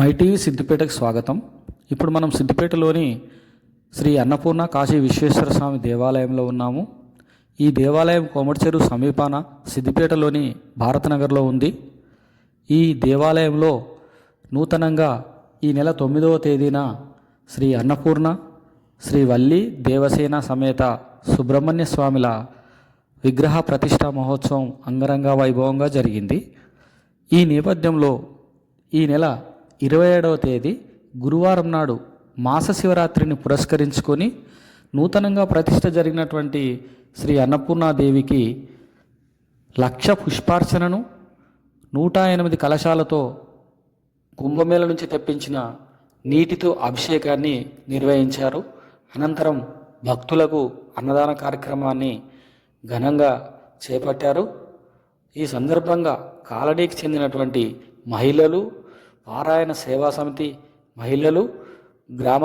Mighty సిద్దిపేటకు స్వాగతం. ఇప్పుడు మనం సిద్దిపేటలోని శ్రీ అన్నపూర్ణ కాశీ విశ్వేశ్వర స్వామి దేవాలయంలో ఉన్నాము. ఈ దేవాలయం కోమటిచెరు సమీపాన సిద్దిపేటలోని భారతనగర్లో ఉంది. ఈ దేవాలయంలో నూతనంగా ఈ నెల తొమ్మిదవ తేదీన శ్రీ అన్నపూర్ణ శ్రీ వల్లి దేవసేన సమేత సుబ్రహ్మణ్య స్వామిల విగ్రహ ప్రతిష్టా మహోత్సవం అంగరంగ వైభవంగా జరిగింది. ఈ నేపథ్యంలో ఈ నెల ఇరవై ఏడవ తేదీ గురువారం నాడు మాస శివరాత్రిని పురస్కరించుకొని నూతనంగా ప్రతిష్ట జరిగినటువంటి శ్రీ అన్నపూర్ణాదేవికి లక్ష పుష్పార్చనను నూట ఎనిమిది కలశాలతో కుంభమేళ నుంచి తెప్పించిన నీటితో అభిషేకాన్ని నిర్వహించారు. అనంతరం భక్తులకు అన్నదాన కార్యక్రమాన్ని ఘనంగా చేపట్టారు. ఈ సందర్భంగా కాలనీకి చెందినటువంటి మహిళలు పారాయణ సేవా సమితి మహిళలు గ్రామ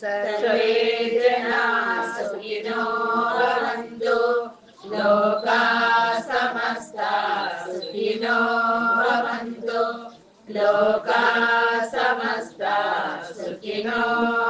सर्वे जना सुखिनो Lo que está que no.